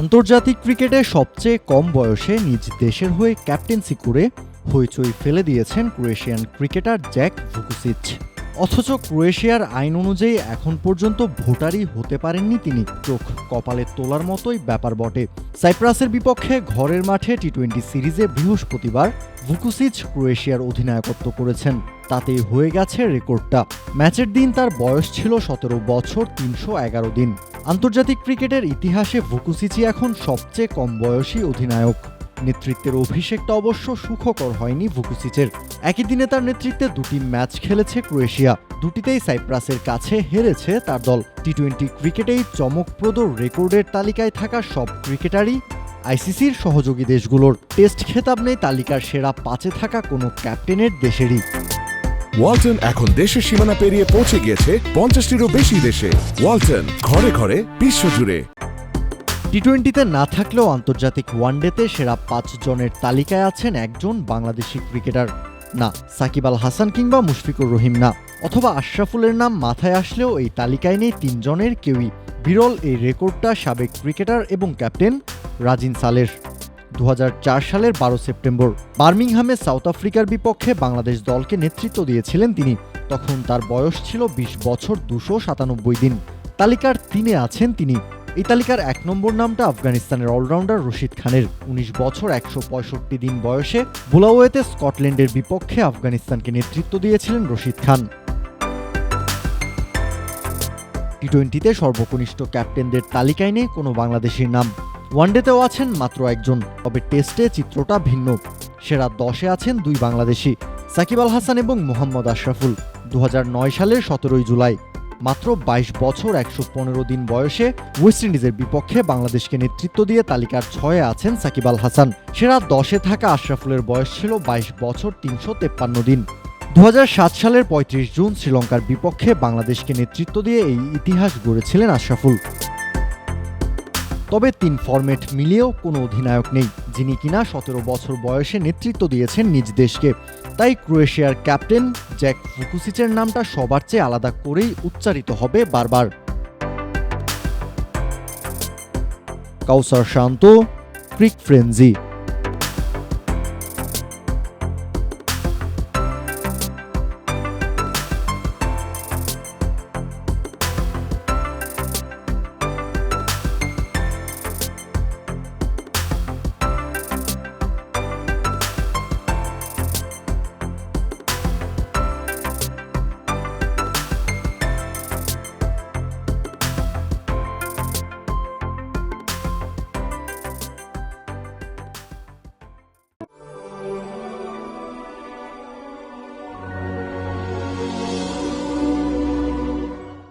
আন্তর্জাতিক ক্রিকেটে সবচেয়ে কম বয়সে নিজ দেশের হয়ে ক্যাপ্টেন্সি করে হইচই ফেলে দিয়েছেন ক্রোয়েশিয়ান ক্রিকেটার জ্যাক ভুকুসিচ। অথচ ক্রোয়েশিয়ার আইন অনুযায়ী এখন পর্যন্ত ভোটারই হতে পারেননি তিনি। চোখ কপালে তোলার মতোই ব্যাপার বটে। সাইপ্রাসের বিপক্ষে ঘরের মাঠে টি টোয়েন্টি সিরিজে বৃহস্পতিবার ভুকুসিচ ক্রোয়েশিয়ার অধিনায়কত্ব করেছেন। তাতেই হয়ে গেছে রেকর্ডটা। ম্যাচের দিন তার বয়স ছিল সতেরো বছর তিনশো এগারো দিন। আন্তর্জাতিক ক্রিকেটের ইতিহাসে ভুকুসিচি এখন সবচেয়ে কম বয়সী অধিনায়ক। নেতৃত্বের অভিষেকটা অবশ্য সুখকর হয়নি ভুকুসিচের একই দিনে তার নেতৃত্বে দুটি ম্যাচ খেলেছে ক্রোয়েশিয়া। দুটিতেই সাইপ্রাসের কাছে হেরেছে তার দল। টি টোয়েন্টি ক্রিকেটেই চমকপ্রদ রেকর্ডের তালিকায় থাকা সব ক্রিকেটারই আইসিসির সহযোগী দেশগুলোর। টেস্ট খেতাব নেই তালিকার সেরা পাঁচে থাকা কোনো ক্যাপ্টেনের দেশেরই। ওয়ালটন এখন দেশের সীমানা পেরিয়ে পৌঁছে গিয়েছে পঞ্চাশটিরও বেশি দেশে। ওয়ালটন, ঘরে ঘরে বিশ্বজুড়ে। টি টোয়েন্টিতে না থাকলেও আন্তর্জাতিক ওয়ানডেতে সেরা পাঁচ জনের তালিকায় আছেন একজন বাংলাদেশি ক্রিকেটার। না, সাকিব আল হাসান কিংবা মুশফিকুর রহিম না। অথবা আশরাফুলের নাম মাথায় আসলেও এই তালিকায় নেই তিনজনের কেউই। বিরল এই রেকর্ডটা সাবেক ক্রিকেটার এবং ক্যাপ্টেন রাজিন সালের। দু হাজার চার সালের বারো সেপ্টেম্বর। বার্মিংহামে সাউথ আফ্রিকার বিপক্ষে বাংলাদেশ দলকে নেতৃত্ব দিয়েছিলেন তিনি। তখন তার বয়স ছিল বিশ বছর দুশো সাতানব্বই দিন। তালিকার তিনে আছেন তিনি। এই তালিকার এক নম্বর নামটা আফগানিস্তানের অলরাউন্ডার রশিদ খানের। উনিশ বছর একশো পঁয়ষট্টি দিন বয়সে বুলাওয়েতে স্কটল্যান্ডের বিপক্ষে আফগানিস্তানকে নেতৃত্ব দিয়েছিলেন রশিদ খান। টি টোয়েন্টিতে সর্বকনিষ্ঠ ক্যাপ্টেনদের তালিকায় নেই কোনো বাংলাদেশির নাম। ওয়ানডেতেও আছেন মাত্র একজন, তবে টেস্টে চিত্রটা ভিন্ন। সেরা দশে আছেন দুই বাংলাদেশি, সাকিব আল হাসান এবং মোহাম্মদ আশরাফুল। দু হাজার নয় সালের সতেরোই জুলাই, মাত্র বাইশ বছর একশো পনেরো দিন বয়সে ওয়েস্ট ইন্ডিজের বিপক্ষে বাংলাদেশকে নেতৃত্ব দিয়ে তালিকার ছয়ে আছেন সাকিব আল হাসান। সেরা দশে থাকা আশরাফুলের বয়স ছিল বাইশ বছর তিনশো তেপ্পান্ন দিন। দু হাজার সাত সালের পঁয়ত্রিশ জুন শ্রীলঙ্কার বিপক্ষে বাংলাদেশকে নেতৃত্ব দিয়ে এই ইতিহাস গড়েছিলেন আশরাফুল। তবে তিন ফরম্যাট মিলিয়েও কোনো অধিনায়ক নেই, যিনি কিনা সতেরো বছর বয়সে নেতৃত্ব দিয়েছেন নিজ দেশকে। তাই ক্রোয়েশিয়ার ক্যাপ্টেন জ্যাক ফুকুসিচের নামটা সবার চেয়ে আলাদা করেই উচ্চারিত হবে বারবার। কাউসার শান্ত, ক্রিক ফ্রেঞ্জি